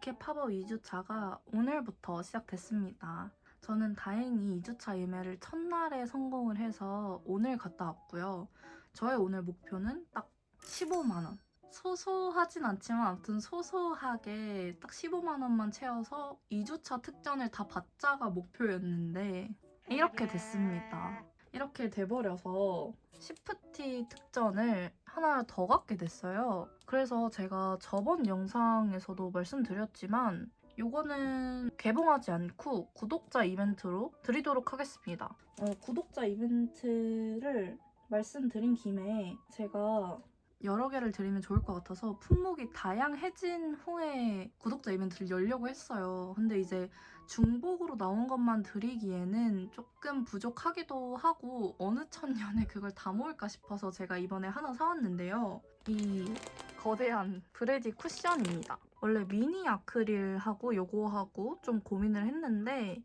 니케 팝업 2주차가 오늘부터 시작됐습니다. 저는 다행히 2주차 예매를 첫날에 성공을 해서 오늘 갔다 왔고요. 저의 오늘 목표는 딱 15만원. 소소하진 않지만 아무튼 소소하게 딱 15만원만 채워서 2주차 특전을 다 받자가 목표였는데 이렇게 됐습니다. 이렇게 돼버려서 시프티 특전을 하나 더 갖게 됐어요. 그래서 제가 저번 영상에서도 말씀드렸지만 요거는 개봉하지 않고 구독자 이벤트로 드리도록 하겠습니다. 어, 구독자 이벤트를 말씀드린 김에 제가 여러 개를 드리면 좋을 것 같아서 품목이 다양해진 후에 구독자 이벤트를 열려고 했어요. 근데 이제 중복으로 나온 것만 드리기에는 조금 부족하기도 하고 어느 천년에 그걸 다 모을까 싶어서 제가 이번에 하나 사왔는데요. 이 거대한 브레디 쿠션입니다. 원래 미니 아크릴하고 요거하고 좀 고민을 했는데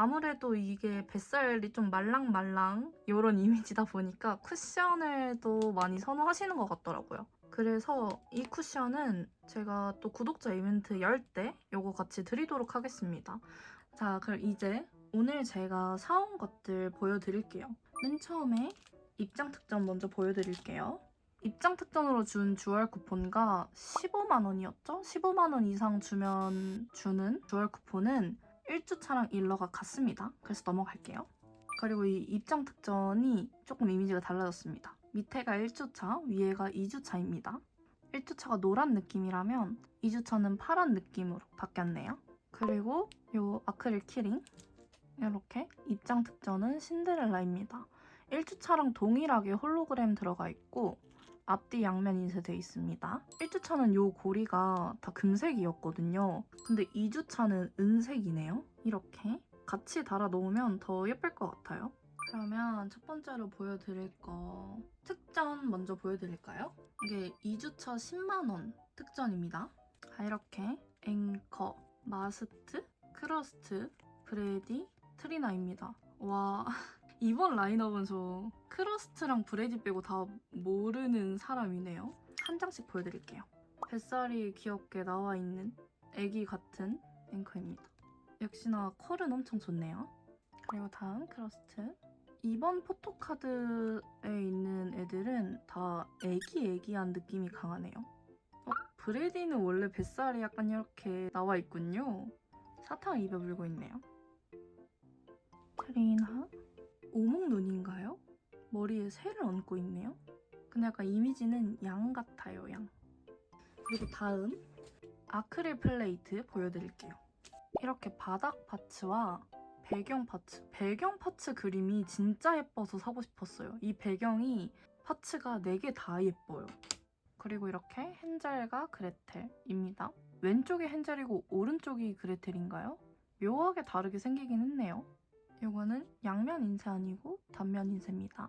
아무래도 이게 뱃살이 좀 말랑말랑 이런 이미지다 보니까 쿠션을 또 많이 선호하시는 것 같더라고요. 그래서 이 쿠션은 제가 또 구독자 이벤트 열 때 요거 같이 드리도록 하겠습니다. 자, 그럼 이제 오늘 제가 사온 것들 보여드릴게요. 맨 처음에 입장 특전 먼저 보여드릴게요. 입장 특전으로 준 주얼 쿠폰가 15만 원이었죠? 15만 원 이상 주면 주는 주얼 쿠폰은 1주차랑 일러가 같습니다. 그래서 넘어갈게요. 그리고 이 입장 특전이 조금 이미지가 달라졌습니다. 밑에가 1주차, 위에가 2주차입니다. 1주차가 노란 느낌이라면 2주차는 파란 느낌으로 바뀌었네요. 그리고 요 아크릴 키링 이렇게 입장 특전은 신데렐라입니다. 1주차랑 동일하게 홀로그램 들어가 있고 앞뒤 양면 인쇄되어 있습니다. 1주차는 요 고리가 다 금색이었거든요. 근데 2주차는 은색이네요. 이렇게 같이 달아 놓으면 더 예쁠 것 같아요. 그러면 첫 번째로 보여드릴 거 특전 먼저 보여드릴까요? 이게 2주차 10만원 특전입니다. 아, 이렇게 앵커, 마스트, 크러스트, 브레디, 트리나입니다. 와 이번 라인업은 저 크러스트랑 브레디 빼고 다 모르는 사람이네요. 한 장씩 보여드릴게요. 뱃살이 귀엽게 나와 있는 애기 같은 앵커입니다. 역시나 컬은 엄청 좋네요. 그리고 다음 크러스트. 이번 포토카드에 있는 애들은 다 애기 애기한 느낌이 강하네요. 어, 브레디는 원래 뱃살이 약간 이렇게 나와 있군요. 사탕 입에 물고 있네요. 트리나 오목눈인가요? 머리에 새를 얹고 있네요. 근데 약간 이미지는 양 같아요, 양. 그리고 다음 아크릴 플레이트 보여드릴게요. 이렇게 바닥 파츠와 배경 파츠, 배경 파츠 그림이 진짜 예뻐서 사고 싶었어요. 이 배경이 파츠가 4개 다 예뻐요. 그리고 이렇게 헨젤과 그레텔입니다. 왼쪽이 헨젤이고 오른쪽이 그레텔인가요? 묘하게 다르게 생기긴 했네요. 이거는 양면 인쇄 아니고 단면 인쇄입니다.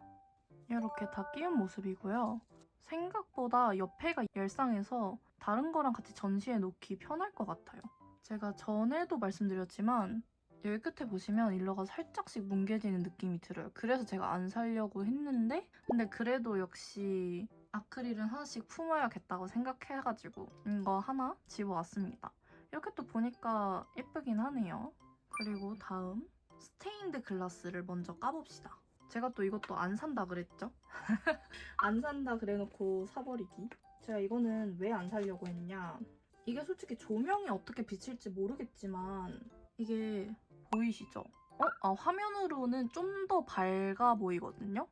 이렇게 다 끼운 모습이고요. 생각보다 옆에가 열상해서 다른 거랑 같이 전시해 놓기 편할 것 같아요. 제가 전에도 말씀드렸지만 여기 끝에 보시면 일러가 살짝씩 뭉개지는 느낌이 들어요. 그래서 제가 안 살려고 했는데 근데 그래도 역시 아크릴은 하나씩 품어야겠다고 생각해가지고 이거 하나 집어왔습니다. 이렇게 또 보니까 예쁘긴 하네요. 그리고 다음 스테인드 글라스를 먼저 까봅시다. 제가 또 이것도 안 산다 그랬죠? 안 산다 그래놓고 사버리기. 제가 이거는 왜 안 살려고 했냐. 이게 솔직히 조명이 어떻게 비칠지 모르겠지만 이게 보이시죠? 어? 아, 화면으로는 좀 더 밝아 보이거든요?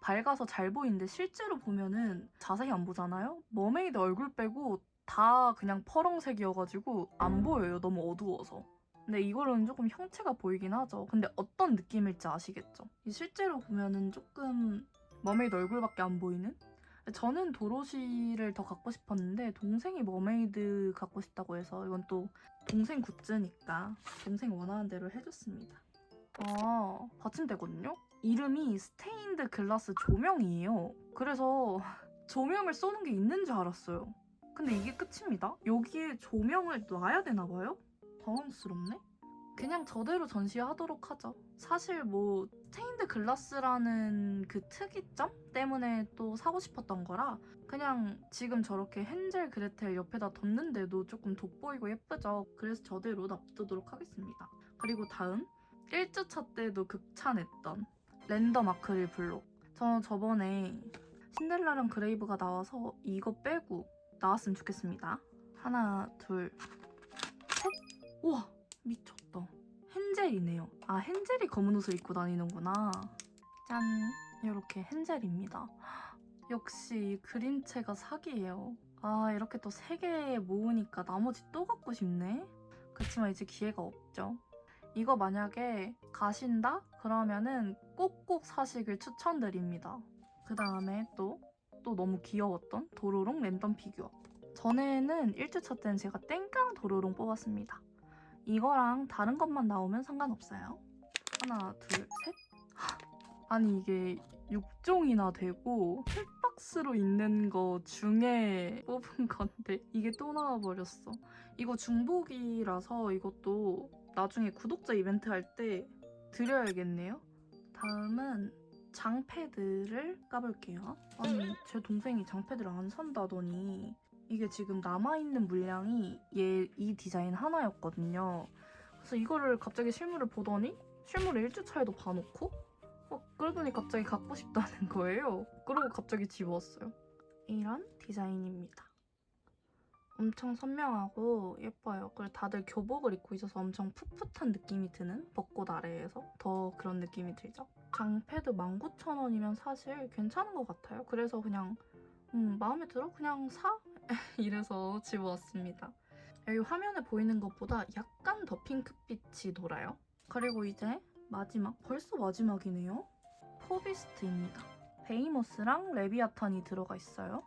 밝아서 잘 보이는데 실제로 보면은 자세히 안 보잖아요? 머메이드 얼굴 빼고 다 그냥 퍼렁색이어가지고 안 보여요. 너무 어두워서. 근데 이거는 조금 형체가 보이긴 하죠. 근데 어떤 느낌일지 아시겠죠? 이 실제로 보면은 조금 머메이드 얼굴밖에 안 보이는? 저는 도로시를 더 갖고 싶었는데 동생이 머메이드 갖고 싶다고 해서 이건 또 동생 굿즈니까 동생 원하는 대로 해줬습니다. 아 받침대거든요? 이름이 스테인드 글라스 조명이에요. 그래서 조명을 쏘는 게 있는 줄 알았어요. 근데 이게 끝입니다. 여기에 조명을 놔야 되나 봐요? 당황스럽네? 그냥 저대로 전시하도록 하죠. 사실 뭐 스테인드 글라스라는 그 특이점 때문에 또 사고 싶었던 거라 그냥 지금 저렇게 헨젤 그레텔 옆에다 뒀는데도 조금 돋보이고 예쁘죠. 그래서 저대로 놔두도록 하겠습니다. 그리고 다음 1주차 때도 극찬했던 랜덤 아크릴 블록. 저 저번에 신데렐라랑 그레이브가 나와서 이거 빼고 나왔으면 좋겠습니다. 하나, 둘, 셋. 우와, 미쳤다. 헨젤이네요. 아, 헨젤이 검은 옷을 입고 다니는구나. 짠. 이렇게 헨젤입니다. 역시 그림체가 사기예요. 아, 이렇게 또 세 개 모으니까 나머지 또 갖고 싶네. 그치만 이제 기회가 없죠. 이거 만약에 가신다? 그러면은 꼭꼭 사시길 추천드립니다. 그 다음에 또, 또 너무 귀여웠던 도로롱 랜덤 피규어. 전에는 1주차 때는 제가 땡깡 도로롱 뽑았습니다. 이거랑 다른 것만 나오면 상관없어요. 하나, 둘, 셋. 아니 이게 6종이나 되고 풀박스로 있는 거 중에 뽑은 건데 이게 또 나와버렸어. 이거 중복이라서 이것도 나중에 구독자 이벤트 할 때 드려야겠네요. 다음은 장패드를 까볼게요. 아니 제 동생이 장패드를 안 산다더니 이게 지금 남아있는 물량이 얘 이 디자인 하나였거든요. 그래서 이거를 갑자기 실물을 보더니 실물을 1주 차에도 봐놓고 어, 그러더니 갑자기 갖고 싶다는 거예요. 그러고 갑자기 집었어요. 이런 디자인입니다. 엄청 선명하고 예뻐요. 그리고 다들 교복을 입고 있어서 엄청 풋풋한 느낌이 드는 벚꽃 아래에서 더 그런 느낌이 들죠. 장패드 19,000원이면 사실 괜찮은 것 같아요. 그래서 그냥 음, 마음에 들어? 그냥 사? 이래서 집어왔습니다. 여기 화면에 보이는 것보다 약간 더 핑크빛이 돌아요. 그리고 이제 마지막, 벌써 마지막이네요. 포비스트입니다. 베이모스랑 레비아탄이 들어가 있어요.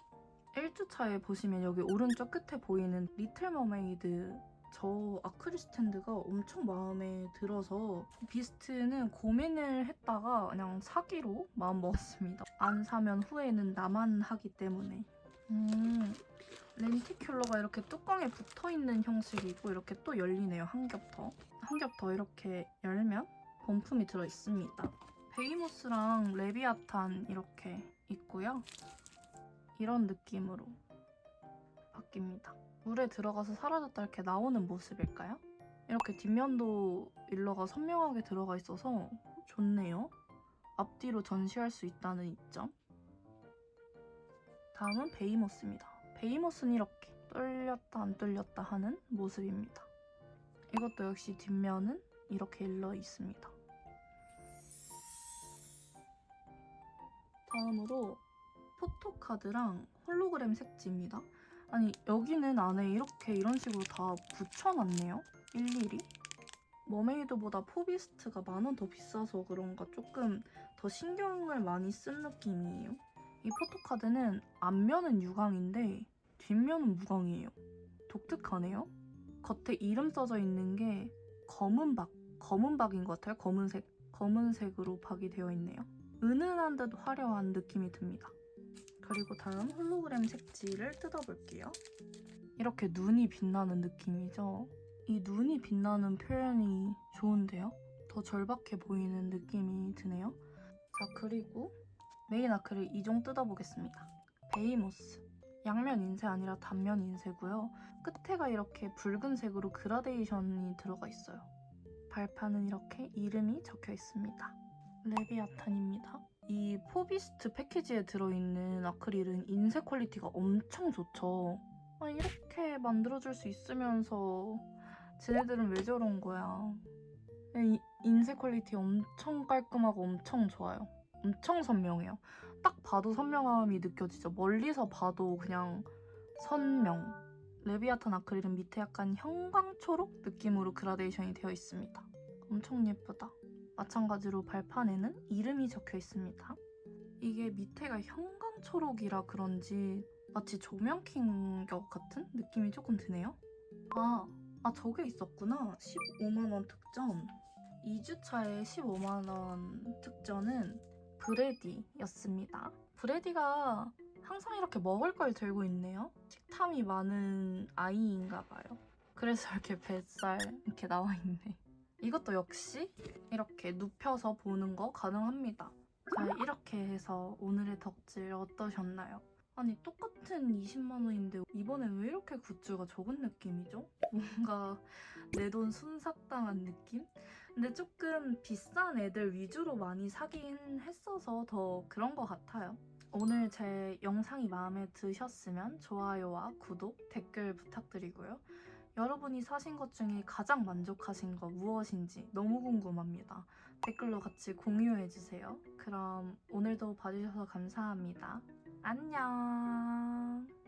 1주차에 보시면 여기 오른쪽 끝에 보이는 리틀 머메이드 저 아크릴 스탠드가 엄청 마음에 들어서 비스트는 고민을 했다가 그냥 사기로 마음 먹었습니다. 안 사면 후회는 나만 하기 때문에. 음, 렌티큘러가 이렇게 뚜껑에 붙어 있는 형식이고 이렇게 또 열리네요. 한 겹 더. 한 겹 더 이렇게 열면 본품이 들어 있습니다. 베이모스랑 레비아탄 이렇게 있고요. 이런 느낌으로 바뀝니다. 물에 들어가서 사라졌다 이렇게 나오는 모습일까요? 이렇게 뒷면도 일러가 선명하게 들어가 있어서 좋네요. 앞뒤로 전시할 수 있다는 이점. 다음은 베이모스입니다. 베이모스는 이렇게 뚫렸다 안 뚫렸다 하는 모습입니다. 이것도 역시 뒷면은 이렇게 일러 있습니다. 다음으로 포토카드랑 홀로그램 색지입니다. 아니 여기는 안에 이렇게 이런 식으로 다 붙여놨네요. 일일이. 머메이드보다 포비스트가 만 원 더 비싸서 그런가 조금 더 신경을 많이 쓴 느낌이에요. 이 포토카드는 앞면은 유광인데 뒷면은 무광이에요. 독특하네요. 겉에 이름 써져 있는 게 검은 박, 검은 박인 것 같아요. 검은색, 검은색으로 박이 되어 있네요. 은은한 듯 화려한 느낌이 듭니다. 그리고 다음 홀로그램 색지를 뜯어볼게요. 이렇게 눈이 빛나는 느낌이죠. 이 눈이 빛나는 표현이 좋은데요? 더 절박해 보이는 느낌이 드네요. 자, 그리고 메인 아크릴 2종 뜯어보겠습니다. 베이모스. 양면 인쇄 아니라 단면 인쇄고요. 끝에가 이렇게 붉은색으로 그라데이션이 들어가 있어요. 발판은 이렇게 이름이 적혀 있습니다. 레비아탄입니다. 이 포비스트 패키지에 들어있는 아크릴은 인쇄 퀄리티가 엄청 좋죠. 아, 이렇게 만들어줄 수 있으면서 쟤네들은 왜 저런 거야. 이 인쇄 퀄리티 엄청 깔끔하고 엄청 좋아요. 엄청 선명해요. 딱 봐도 선명함이 느껴지죠. 멀리서 봐도 그냥 선명. 레비아탄 아크릴은 밑에 약간 형광초록 느낌으로 그라데이션이 되어 있습니다. 엄청 예쁘다. 마찬가지로 발판에는 이름이 적혀 있습니다. 이게 밑에가 형광초록이라 그런지 마치 조명킹 격 같은 느낌이 조금 드네요. 아, 아 저게 있었구나. 15만원 특전. 2주차의 15만원 특전은 브레디였습니다. 브레디가 항상 이렇게 먹을 걸 들고 있네요. 식탐이 많은 아이인가 봐요. 그래서 이렇게 뱃살 이렇게 나와 있네. 이것도 역시 이렇게 눕혀서 보는 거 가능합니다. 자, 이렇게 해서 오늘의 덕질 어떠셨나요? 아니, 똑같은 20만원인데 이번엔 왜 이렇게 굿즈가 적은 느낌이죠? 뭔가 내 돈 순삭당한 느낌? 근데 조금 비싼 애들 위주로 많이 사긴 했어서 더 그런 것 같아요. 오늘 제 영상이 마음에 드셨으면 좋아요와 구독, 댓글 부탁드리고요. 여러분이 사신 것 중에 가장 만족하신 거 무엇인지 너무 궁금합니다. 댓글로 같이 공유해주세요. 그럼 오늘도 봐주셔서 감사합니다. 안녕!